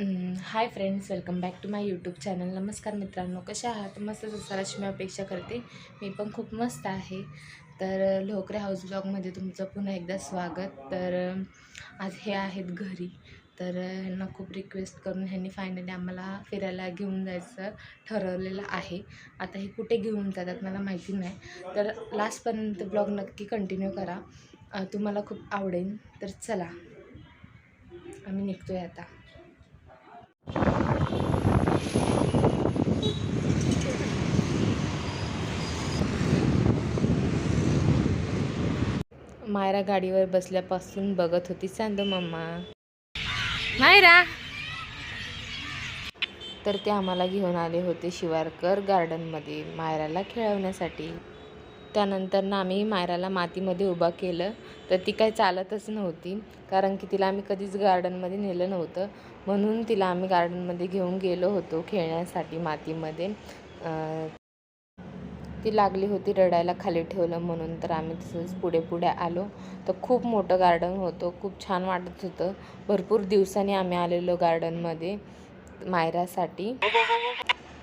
Hi friends welcome back to my YouTube channel नमस्कार मित्रांनो कशा आहात? मस्तच असाल मी अपेक्षा करते. मी पण खूप मस्त आहे. तर लोकरे हाऊस ब्लॉगमध्ये तुमचं पुन्हा एकदा स्वागत. तर आज हे आहेत घरी. तर ह्यांना खूप रिक्वेस्ट करून ह्यांनी फायनली आम्हाला फिरायला घेऊन जायचं ठरवलेलं आहे. आता हे कुठे घेऊन जातात मला माहिती नाही. तर लास्टपर्यंत ब्लॉग नक्की कंटिन्यू करा. तुम्हाला खूप आवडेल तर चला आम्ही निघतो आहे आता. मायरा गाडीवर बसल्यापासून बघत होती सांद मम्मा मायरा! तर ते आम्हाला घेऊन आले होते शिवारकर गार्डनमध्ये मायराला खेळवण्यासाठी. त्यानंतर ना आम्ही मायराला मातीमध्ये उभा केलं. तर ती काही चालतच नव्हती कारण की तिला आम्ही कधीच गार्डनमध्ये नेलं नव्हतं. म्हणून तिला आम्ही गार्डनमध्ये घेऊन गेलो होतो खेळण्यासाठी मातीमध्ये. ती लागली होती रडायला खाली ठेवलं म्हणून तर आम्ही तसंच पुढे पुढे आलो. तर खूप मोठं गार्डन होतं खूप छान वाटत होतं. भरपूर दिवसांनी आम्ही आलेलो गार्डनमध्ये मायरासाठी.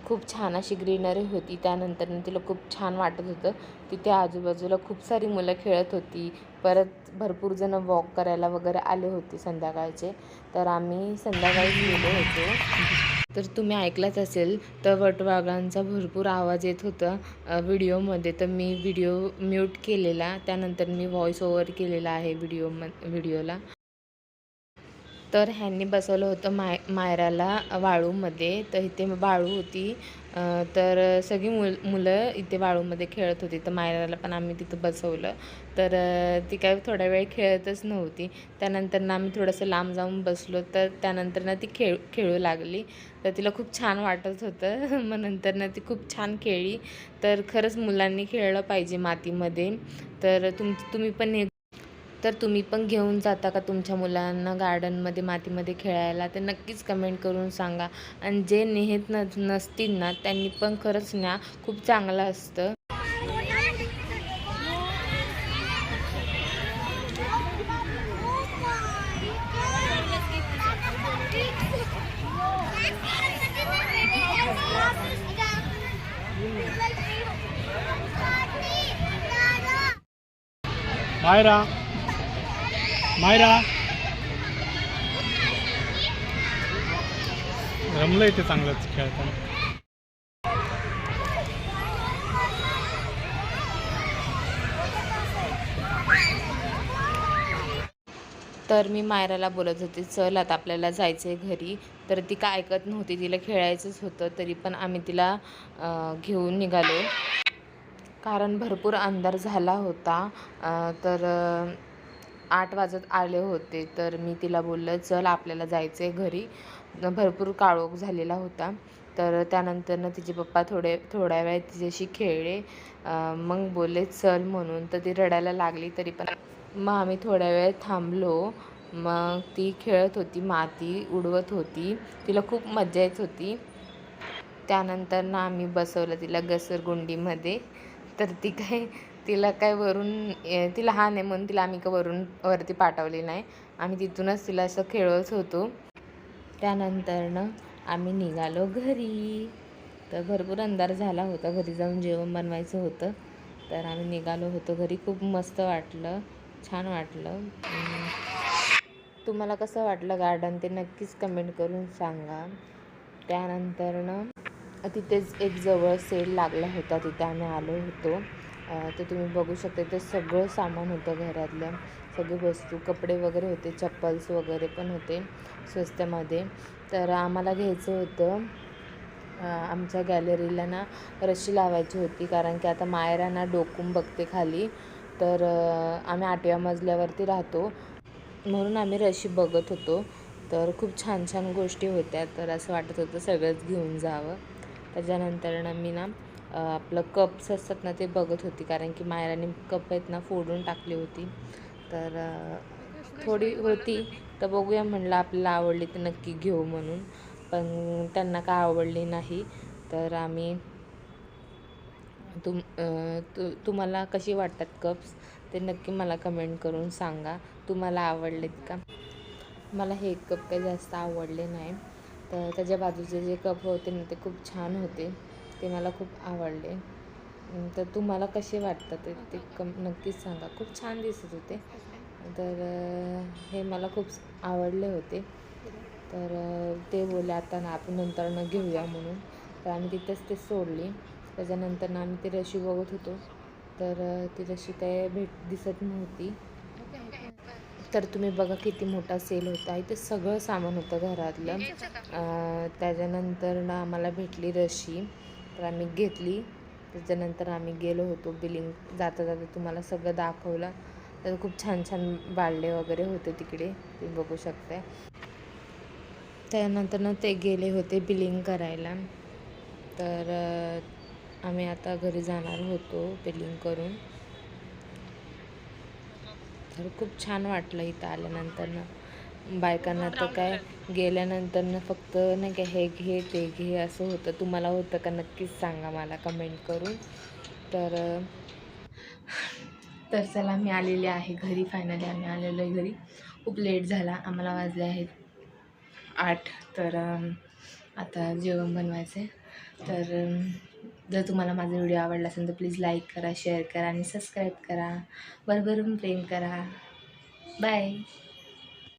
खूप छान अशी ग्रीनरी होती. त्यानंतर तिला खूप छान वाटत होतं. तिथे आजूबाजूला खूप सारी मुलं खेळत होती. परत भरपूर जण वॉक करायला वगैरे आले होते संध्याकाळचे. तर आम्ही संध्याकाळी गेलो होतो. तर तुम्ही ऐकलाच असेल तर वटवाघांचा भरपूर आवाज येत होता व्हिडिओमध्ये. तर मी व्हिडिओ म्यूट केलेला. त्यानंतर मी व्हॉइस ओवर केलेला आहे व्हिडिओ म व्हिडिओला. तर ह्यांनी बसवलं होतं माय मायराला वाळूमध्ये. तर इथे वाळू होती. तर सगळी मुल मुलं इथे वाळूमध्ये खेळत होती. तर मायराला पण आम्ही तिथं बसवलं. तर ती काय थोडा वेळ खेळतच नव्हती. त्यानंतर ना आम्ही थोडंसं लांब जाऊन बसलो. तर त्यानंतर ना ती खेळ खेळू लागली. तर तिला खूप छान वाटत होतं. मग नंतर ना ती खूप छान खेळली. तर खरंच मुलांनी खेळलं पाहिजे मातीमध्ये. तर तुम तुम्ही पण तर तुम्ही पण घेऊन जाता का तुमच्या मुलांना गार्डनमध्ये मातीमध्ये खेळायला? ते नक्कीच कमेंट करून सांगा. आणि जे नेहत न नसतील ना त्यांनी पण खरंच न्या खूप चांगलं असतं. मायरा मायरा. रमलंय ते चांगलंच खेळताना. तर मी मायराला बोलत होते चल आता आपल्याला जायचं आहे घरी. तर ती काय ऐकत नव्हती तिला खेळायचंच होतं तरी पण आम्ही तिला घेऊन निघालो. कारण भरपूर अंधार झाला होता तर आठ वाजत आले होते तर मी तिला बोललं चल आपल्याला जायचं आहे घरी. भरपूर काळोख झालेला होता. तर त्यानंतर तिचे पप्पा थोडे थोड्या वेळ तिच्याशी खेळले. मग बोलले चल म्हणून. तर ती रडायला लागली तरी पण. मग आम्ही थोड्या वेळ थांबलो. मग ती खेळत होती माती उडवत होती. तिला खूप मजा येत होती. त्यानंतर ना आम्ही बसवलं तिला घसरगुंडीमध्ये. तर ती काय तिला काय वरून ए, ती लहान आहे म्हणून तिला आम्ही का वरून वरती पाठवली नाही. आम्ही तिथूनच तिला असं खेळवत होतो. त्यानंतरनं आम्ही निघालो घरी. तर भरपूर अंधार झाला होता. घरी जाऊन जेवण बनवायचं होतं. तर आम्ही निघालो होतो घरी. खूप मस्त वाटलं. छान वाटलं. तुम्हाला कसं वाटलं गार्डन ते नक्कीच कमेंट करून सांगा. त्यानंतरनं तिथेच एक जवळ सेल लागला होता. तिथे आम्ही आलो होतो. ते तर तुम्ही बघू शकता ते सगळं सामान होतं घरातलं. सगळी वस्तू कपडे वगैरे होते चप्पल्स वगैरे पण होते स्वस्तामध्ये. तर आम्हाला घ्यायचं होतं आमच्या गॅलरीला ना रशी लावायची होती कारण की आता मायरा ना डोकून बघते खाली. तर आम्ही आठव्या मजल्यावरती राहतो. म्हणून आम्ही रशी बघत होतो. तर खूप छान छान गोष्टी होत्या. तर असं वाटत होतं सगळंच घेऊन जावं. त्याच्यानंतर ना मी ना आपलं कप्स असतात ना ते बघत होती कारण की मायराने कप आहेत ना फोडून टाकली होती. तर थोडी होती. तर बघूया म्हणलं आपल्याला आवडली तर नक्की घेऊ म्हणून. पण त्यांना काय आवडली नाही. तर आम्ही तुम तु तुम्हाला कशी वाटतात कप्स? ते नक्की मला कमेंट करून सांगा. तुम्हाला आवडलेत का? मला हे कप काही जास्त आवडले नाही. तर त्याच्या बाजूचे जे कप होते ना ते खूप छान होते. ते मला खूप आवडले. तर तुम्हाला कसे वाटतात ते ते कम नक्कीच सांगा. खूप छान दिसत होते. तर हे मला खूप आवडले होते. तर ते बोलले आता ना आपण नंतर न घेऊया म्हणून. तर आम्ही तिथेच ते सोडली. त्याच्यानंतर ना आम्ही ती रशी बघत होतो. तर ती रशी काय भेट दिसत नव्हती. तर तुम्ही बघा किती मोठा सेल होता. इथे सगळं सामान होतं घरातलं. त्याच्यानंतर ना आम्हाला भेटली रशी. तर आम्ही घेतली. त्याच्यानंतर आम्ही गेलो होतो बिलिंग जाता जाता तुम्हाला सगळं दाखवलं. तर खूप छान छान बाळले वगैरे होते तिकडे ते बघू शकताय. त्यानंतर ना ते गेले होते बिलिंग करायला. तर आम्ही आता घरी जाणार होतो बिलिंग करून. तर खूप छान वाटलं इथं आल्यानंतर ना. बायकांना तर काय गेल्यानंतर ना फक्त नाही का हे घे ते घे असं होतं. तुम्हाला होतं का नक्कीच सांगा मला कमेंट करून. तर तर चला मी आलेले आहे घरी. फायनली आम्ही आलेलो आहे घरी. खूप लेट झाला. आम्हाला वाजले आहेत आठ. तर आता जेवण बनवायचं आहे तर जर तुम्हाला माझा व्हिडिओ आवडला असेल तर प्लीज लाईक करा शेअर करा आणि सबस्क्राईब करा. भरभरून प्रेम करा. बाय